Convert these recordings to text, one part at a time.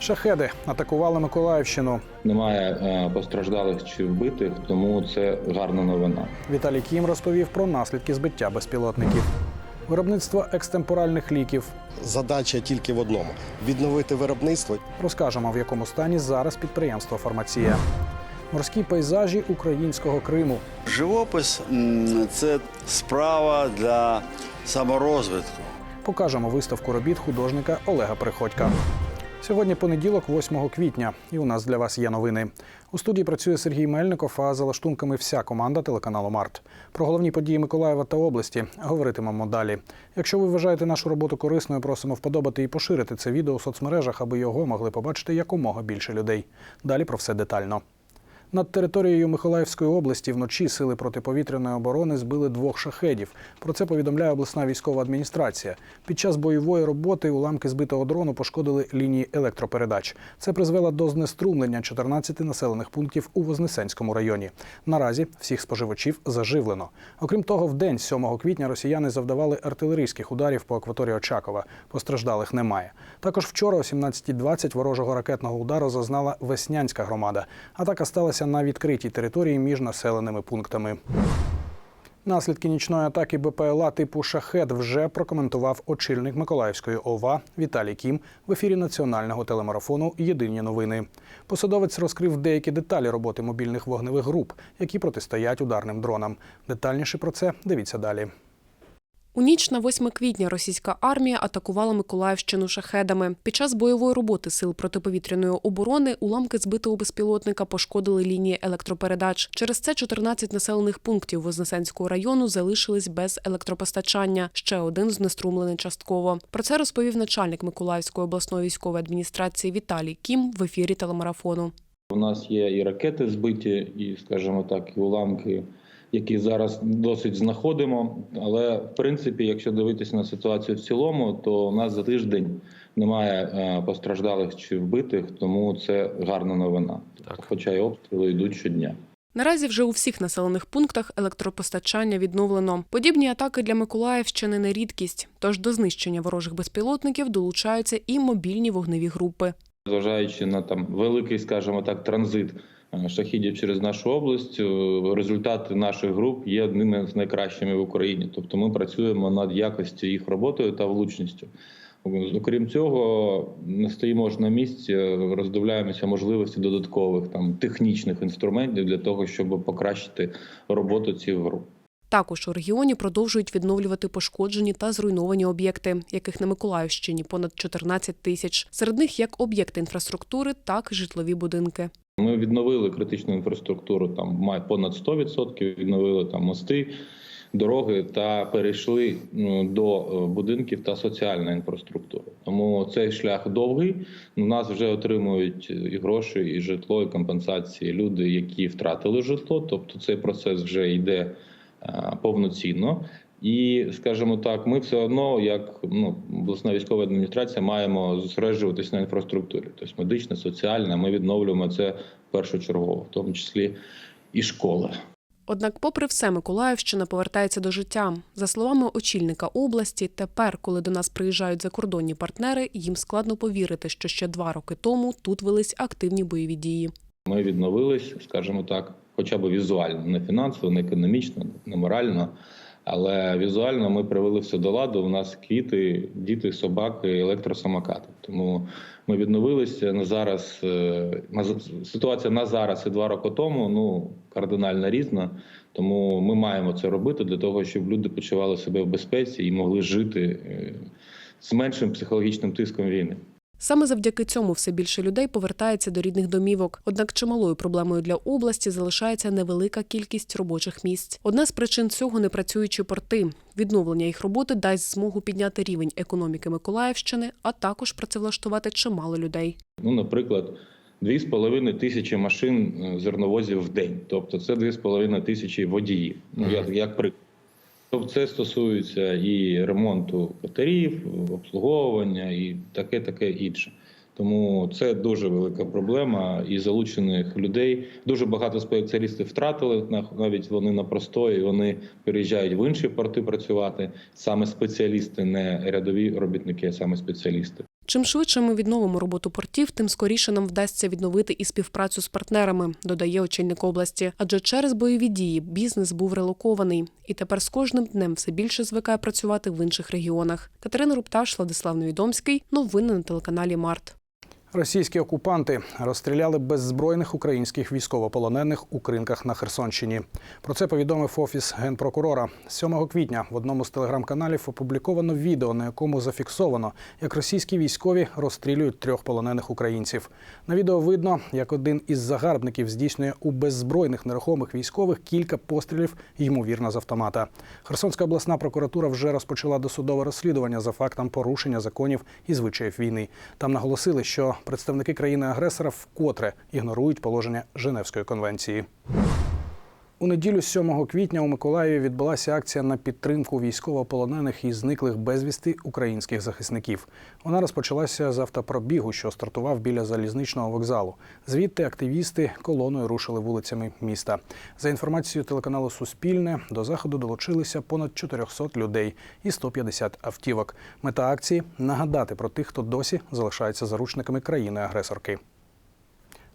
Шахеди атакували Миколаївщину. Немає е, постраждалих чи вбитих, тому це гарна новина. Віталій Кім розповів про наслідки збиття безпілотників. Виробництво екстемпоральних ліків. Задача тільки в одному відновити виробництво. Розкажемо, в якому стані зараз підприємство Фармація. Морські пейзажі українського Криму. Живопис це справа для саморозвитку. Покажемо виставку робіт художника Олега Приходька. Сьогодні понеділок, 8 квітня, і у нас для вас є новини. У студії працює Сергій Мельников, а за лаштунками вся команда телеканалу Март. Про головні події Миколаєва та області говоритимемо далі. Якщо ви вважаєте нашу роботу корисною, просимо вподобати і поширити це відео у соцмережах, аби його могли побачити якомога більше людей. Далі про все детально. Над територією Миколаївської області вночі сили протиповітряної оборони збили двох шахедів. Про це повідомляє обласна військова адміністрація. Під час бойової роботи уламки збитого дрону пошкодили лінії електропередач. Це призвело до знеструмлення 14 населених пунктів у Вознесенському районі. Наразі всіх споживачів заживлено. Окрім того, в день 7 квітня росіяни завдавали артилерійських ударів по акваторії Очакова. Постраждалих немає. Також вчора о 17.20 ворожого ракетного удару зазнала Веснянська громада. Атака сталася на відкритій території між населеними пунктами. Наслідки нічної атаки БПЛА типу Шахет вже прокоментував очільник Миколаївської ОВА Віталій Кім в ефірі національного телемарафону Єдині новини. Посадовець розкрив деякі деталі роботи мобільних вогневих груп, які протистоять ударним дронам. Детальніше про це дивіться далі. У ніч на 8 квітня російська армія атакувала Миколаївщину шахедами. Під час бойової роботи сил протиповітряної оборони уламки збитого безпілотника пошкодили лінії електропередач. Через це 14 населених пунктів Вознесенського району залишились без електропостачання. Ще один знеструмлений частково. Про це розповів начальник Миколаївської обласної військової адміністрації Віталій Кім в ефірі телемарафону. У нас є і ракети збиті, і, скажімо так, і уламки, які зараз досить знаходимо. Але в принципі, якщо дивитися на ситуацію в цілому, то у нас за тиждень немає е, постраждалих чи вбитих, тому це гарна новина. Хоча й обстріли йдуть щодня. Наразі вже у всіх населених пунктах електропостачання відновлено. Подібні атаки для Миколаївщини не рідкість. Тож до знищення ворожих безпілотників долучаються і мобільні вогневі групи. Зважаючи на там великий, скажімо так, транзит шахідів через нашу область, е, результати наших груп є одними з найкращими в Україні. Тобто ми працюємо над якістю їх роботою та влучністю. Окрім цього, не стоїмо ж на місці, роздивляємося можливості додаткових там технічних інструментів для того, щоб покращити роботу цих груп. Також у регіоні продовжують відновлювати пошкоджені та зруйновані об'єкти, яких на Миколаївщині понад 14 тисяч. Серед них як об'єкти інфраструктури, так і житлові будинки. Ми відновили критичну інфраструктуру, там має понад 100%, відновили там мости, дороги та перейшли ну, до е, будинків та соціальної інфраструктури. Тому цей шлях довгий. У нас вже отримують і гроші, і житло, і компенсації люди, які втратили житло. Тобто цей процес вже йде е, повноцінно. І, скажімо так, ми все одно, як ну, обласна військова адміністрація, маємо зосереджуватись на інфраструктурі, тобто медична, соціальна. Ми відновлюємо це першочергово, в тому числі і школи. Однак, попри все, Миколаївщина повертається до життя. За словами очільника області, тепер, коли до нас приїжджають закордонні партнери, їм складно повірити, що ще два роки тому тут велись активні бойові дії. Ми відновились, скажімо так, хоча б візуально, не фінансово, не економічно, не морально. Але візуально ми привели все до ладу. У нас квіти, діти, собаки, електросамокати. Тому ми відновилися на зараз. е, ситуація на зараз і два роки тому ну кардинально різна. Тому ми маємо це робити для того, щоб люди почували себе в безпеці і могли жити е, з меншим психологічним тиском війни. Саме завдяки цьому все більше людей повертається до рідних домівок. Однак чималою проблемою для області залишається невелика кількість робочих місць. Одна з причин цього непрацюючі порти. Відновлення їх роботи дасть змогу підняти рівень економіки Миколаївщини, а також працевлаштувати чимало людей. Ну, наприклад, 2,5 тисячі машин е, зерновозів в день. Тобто це 2,5 тисячі водіїв. Ну, як, як приклад. Це стосується і ремонту батарів, обслуговування і таке, таке інше. Тому це дуже велика проблема і залучених людей. Дуже багато спеціалістів втратили на- навіть вони на простої. Вони переїжджають в інші порти працювати. Саме спеціалісти, не рядові робітники, а саме спеціалісти. Чим швидше ми відновимо роботу портів, тим скоріше нам вдасться відновити і співпрацю з партнерами, додає очільник області. Адже через бойові дії бізнес був релокований, і тепер з кожним днем все більше звикає працювати в інших регіонах. Катерина Рупташ, Владислав Невідомський. Новини на телеканалі Март. Російські окупанти розстріляли беззбройних українських військовополонених у кринках на Херсонщині. Про це повідомив офіс генпрокурора. 7 квітня в одному з телеграм-каналів опубліковано відео, на якому зафіксовано, як російські військові розстрілюють трьох полонених українців. На відео видно, як один із загарбників здійснює у беззбройних нерухомих військових кілька пострілів, ймовірно, з автомата. Херсонська обласна прокуратура вже розпочала досудове розслідування за фактом порушення законів і звичаїв війни. Там наголосили, що представники країни-агресора вкотре ігнорують положення Женевської конвенції. У неділю 7 квітня у Миколаєві відбулася акція на підтримку військовополонених і зниклих безвісти українських захисників. Вона розпочалася з автопробігу, що стартував біля залізничного вокзалу. Звідти активісти колоною рушили вулицями міста. За інформацією телеканалу Суспільне до заходу долучилися понад 400 людей і 150 автівок. Мета акції нагадати про тих, хто досі залишається заручниками країни-агресорки.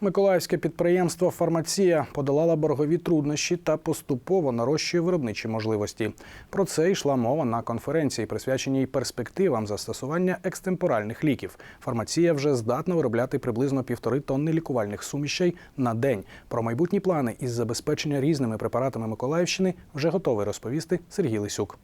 Миколаївське підприємство Фармація подолало боргові труднощі та поступово нарощує виробничі можливості. Про це йшла мова на конференції, присвяченій перспективам застосування екстемпоральних ліків. Фармація вже здатна виробляти приблизно півтори тонни лікувальних сумішей на день. Про майбутні плани із забезпечення різними препаратами Миколаївщини вже готовий розповісти Сергій Лисюк.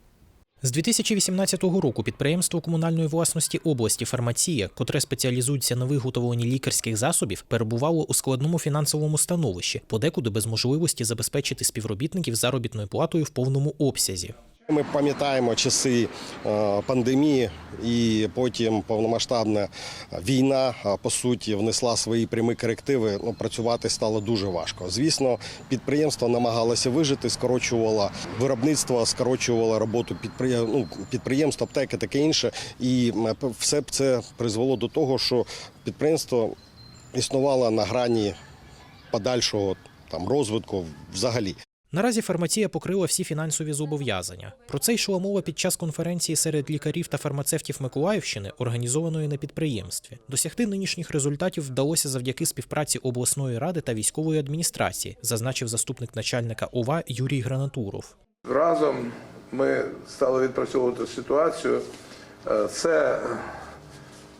З 2018 року підприємство комунальної власності області Фармація, котре спеціалізується на виготовленні лікарських засобів, перебувало у складному фінансовому становищі, подекуди без можливості забезпечити співробітників заробітною платою в повному обсязі. Ми пам'ятаємо часи е, пандемії, і потім повномасштабна війна е, по суті внесла свої прямі корективи. Ну, працювати стало дуже важко. Звісно, підприємство намагалося вижити, скорочувало виробництво, скорочувало роботу ну, підприємств, аптеки, таке інше. І е, все це призвело до того, що підприємство існувало на грані подальшого там розвитку взагалі. Наразі фармація покрила всі фінансові зобов'язання. Про це йшла мова під час конференції серед лікарів та фармацевтів Миколаївщини, організованої на підприємстві. Досягти нинішніх результатів вдалося завдяки співпраці обласної ради та військової адміністрації, зазначив заступник начальника ОВА Юрій Гранатуров. Разом ми стали відпрацьовувати ситуацію. Е, Це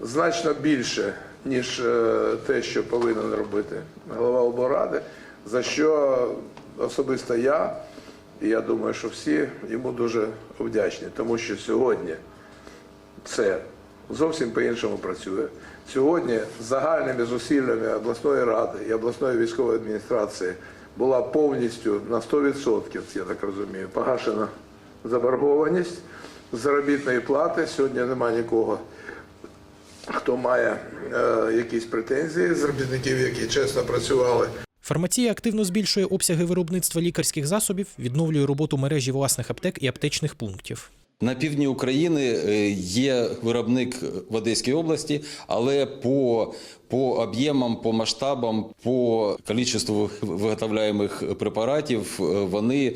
значно більше, ніж е, те, що повинен робити голова облради, за що особисто я, і я думаю, що всі йому дуже вдячні, тому що сьогодні це зовсім по-іншому працює. Сьогодні загальними зусиллями обласної ради і обласної військової адміністрації була повністю на 100%, я так розумію, погашена заборгованість заробітної плати. Сьогодні немає нікого, хто має е, якісь претензії з робітників, які чесно працювали. Фармація активно збільшує обсяги виробництва лікарських засобів, відновлює роботу мережі власних аптек і аптечних пунктів. На півдні України е, є виробник в Одеській області, але по, по об'ємам, по масштабам, по кількості виготовляємих препаратів е, вони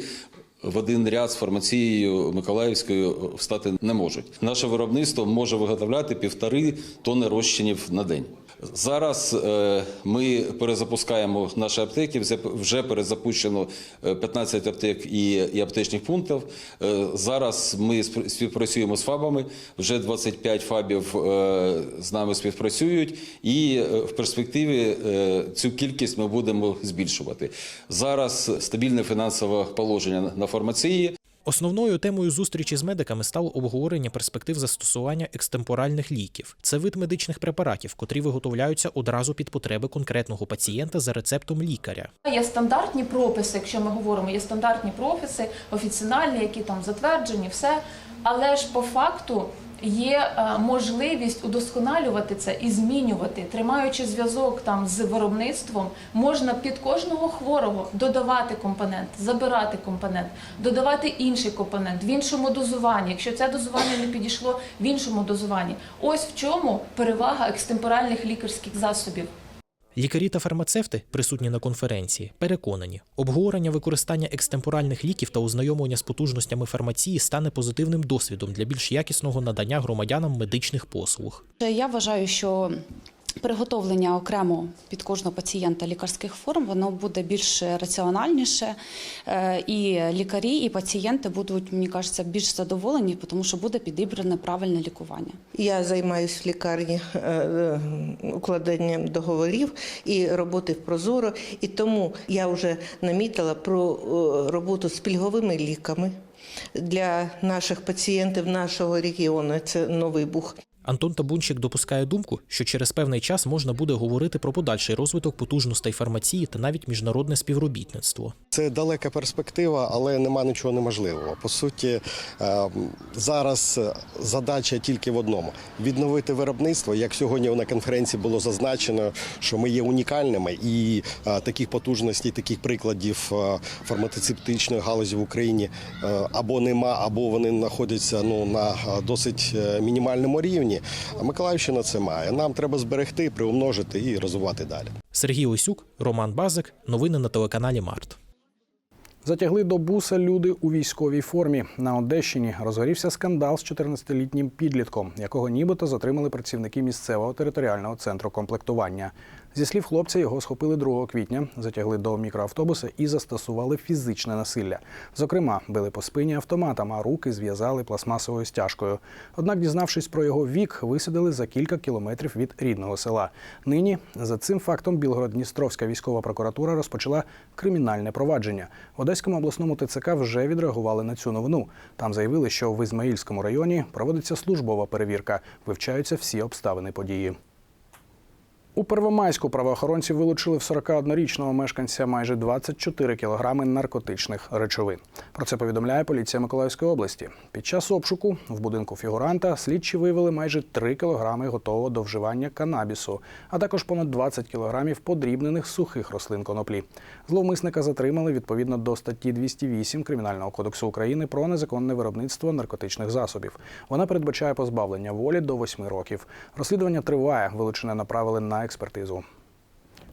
в один ряд з фармацією Миколаївською встати не можуть. Наше виробництво може виготовляти півтори тонни розчинів на день. Зараз е, ми перезапускаємо наші аптеки. Вже- перезапущено е, 15 аптек і, аптечних пунктів. Е, Зараз ми співпрацюємо з ФАБами. Вже 25 ФАБів е, з нами співпрацюють, і е, в перспективі е, цю кількість ми будемо збільшувати. Зараз стабільне фінансове положення на фармації. Основною темою зустрічі з медиками стало обговорення перспектив застосування екстемпоральних ліків. Це вид медичних препаратів, котрі виготовляються одразу під потреби конкретного пацієнта за рецептом лікаря. Є стандартні прописи, якщо ми говоримо, є стандартні прописи, офіціональні, які там затверджені, все. Але ж по факту є е, можливість удосконалювати це і змінювати, тримаючи зв'язок там з виробництвом, можна під кожного хворого додавати компонент, забирати компонент, додавати інший компонент в іншому дозуванні. Якщо це дозування не підійшло в іншому дозуванні, ось в чому перевага екстемпоральних лікарських засобів. Лікарі та фармацевти, присутні на конференції, переконані, обговорення використання екстемпоральних ліків та ознайомлення з потужностями фармації стане позитивним досвідом для більш якісного надання громадянам медичних послуг. Я вважаю, що приготовлення окремо під кожного пацієнта лікарських форм воно буде більш раціональніше, е, і лікарі, і пацієнти будуть, мені кажеться, більш задоволені, тому що буде підібране правильне лікування. Я займаюся в лікарні е, е, укладенням договорів і роботи в Прозоро, і тому я вже намітила про роботу з пільговими ліками для наших пацієнтів нашого регіону. Це новий бух. Антон Табунчик допускає думку, що через певний час можна буде говорити про подальший розвиток потужностей фармації та навіть міжнародне співробітництво. Це далека перспектива, але нема нічого неможливого. По суті, е, зараз задача тільки в одному: відновити виробництво. Як сьогодні на конференції було зазначено, що ми є унікальними, і е, таких потужностей, таких прикладів е, фармацевтичної галузі в Україні або нема, або вони знаходяться ну на досить мінімальному рівні. А Миколаївщина це має. Нам треба зберегти, приумножити і розвивати далі. Сергій Осюк, Роман Базик. Новини на телеканалі Март. Затягли до буса люди у військовій формі. На Одещині розгорівся скандал з 14-літнім підлітком, якого нібито затримали працівники місцевого територіального центру комплектування. Зі слів хлопця, його схопили 2 квітня, затягли до мікроавтобуса і застосували фізичне насилля. Зокрема, били по спині автоматом, а руки зв'язали пластмасовою стяжкою. Однак, дізнавшись про його вік, висадили за кілька кілометрів від рідного села. Нині за цим фактом Білгород-Дністровська військова прокуратура розпочала кримінальне провадження. В Одеському обласному ТЦК вже відреагували на цю новину. Там заявили, що в Ізмаїльському районі проводиться службова перевірка, вивчаються всі обставини події. У Первомайську правоохоронці вилучили в 41-річного мешканця майже 24 кілограми наркотичних речовин. Про це повідомляє поліція Миколаївської області. Під час обшуку в будинку фігуранта слідчі виявили майже 3 кілограми готового до вживання канабісу, а також понад 20 кілограмів подрібнених сухих рослин коноплі. Зловмисника затримали відповідно до статті 208 Кримінального кодексу України про незаконне виробництво наркотичних засобів. Вона передбачає позбавлення волі до 8 років. Розслідування триває. Вилучене направили на експертизу.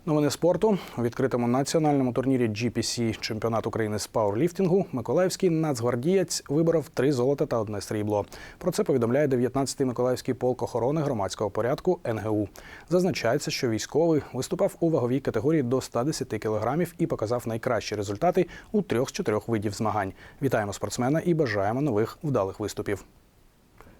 Новини спорту у відкритому національному турнірі GPC чемпіонат України з пауерліфтингу Миколаївський нацгвардієць виборов три золота та одне срібло. Про це повідомляє 19-й Миколаївський полк охорони громадського порядку НГУ. Зазначається, що військовий виступав у ваговій категорії до 110 кілограмів і показав найкращі результати у трьох з чотирьох видів змагань. Вітаємо спортсмена і бажаємо нових вдалих виступів.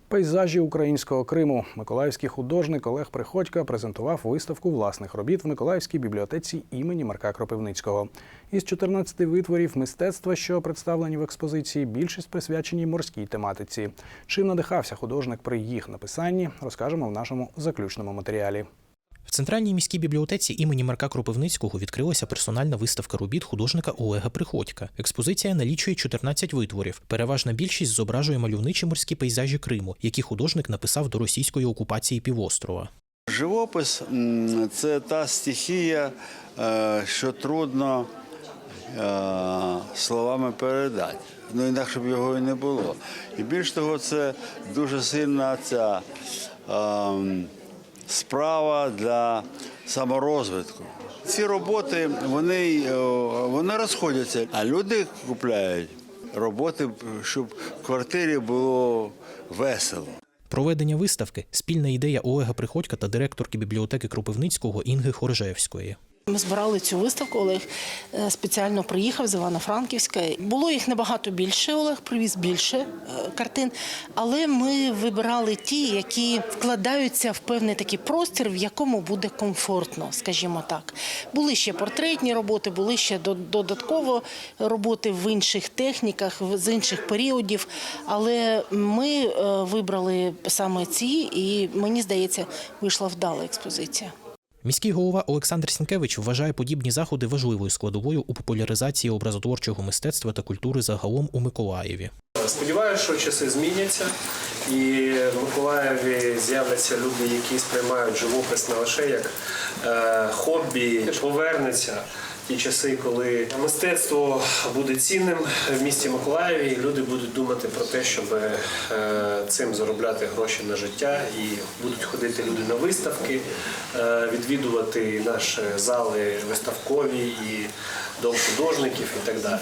Пейзажі українського Криму. Миколаївський художник Олег Приходько презентував виставку власних робіт в Миколаївській бібліотеці імені Марка Кропивницького. Із 14 витворів мистецтва, що представлені в експозиції, більшість присвячені морській тематиці. Чим надихався художник при їх написанні, розкажемо в нашому заключному матеріалі. В центральній міській бібліотеці імені Марка Кропивницького відкрилася персональна виставка робіт художника Олега Приходька. Експозиція налічує 14 витворів. Переважна більшість зображує мальовничі морські пейзажі Криму, які художник написав до російської окупації півострова. Живопис це та стихія, е, що трудно е, словами передати. Ну інакше б його і не було. І більш того, це дуже сильна ця ем, справа для саморозвитку. Ці роботи вони, е, вони розходяться, а люди купляють роботи, щоб в квартирі було весело. Проведення виставки спільна ідея Олега Приходька та директорки бібліотеки Кропивницького Інги Хоржевської. Ми збирали цю виставку. Олег е, спеціально приїхав з Івано-Франківська. Було їх набагато більше. Олег привіз більше е, картин, але ми вибирали ті, які вкладаються в певний такий простір, в якому буде комфортно, скажімо так. Були ще портретні роботи, були ще додатково роботи в інших техніках, з інших періодів. Але ми е, вибрали саме ці, і мені здається, вийшла вдала експозиція. Міський голова Олександр Сінкевич вважає подібні заходи важливою складовою у популяризації образотворчого мистецтва та культури загалом у Миколаєві. Сподіваюся, що часи зміняться, і в Миколаєві з'являться люди, які сприймають живопис не лише як е, хобі, повернеться. Ті часи, коли мистецтво буде цінним в місті Миколаєві, і люди будуть думати про те, щоб е, цим заробляти гроші на життя, і будуть ходити люди на виставки, е, відвідувати наші зали виставкові і дом художників і так далі.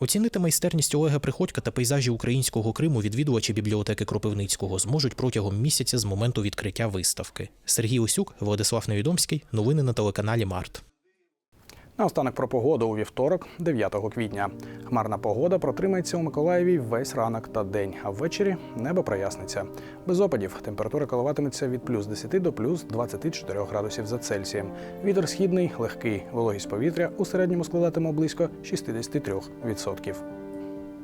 Оцінити майстерність Олега Приходька та пейзажі українського Криму відвідувачі бібліотеки Кропивницького зможуть протягом місяця з моменту відкриття виставки. Сергій Осюк, Владислав Невідомський. Новини на телеканалі Март. Наостанок про погоду у вівторок, 9 квітня. Хмарна погода протримається у Миколаєві весь ранок та день, а ввечері небо проясниться. Без опадів температура коливатиметься від плюс 10 до плюс 24 градусів за Цельсієм. Вітер східний легкий, вологість повітря у середньому складатиме близько 63%.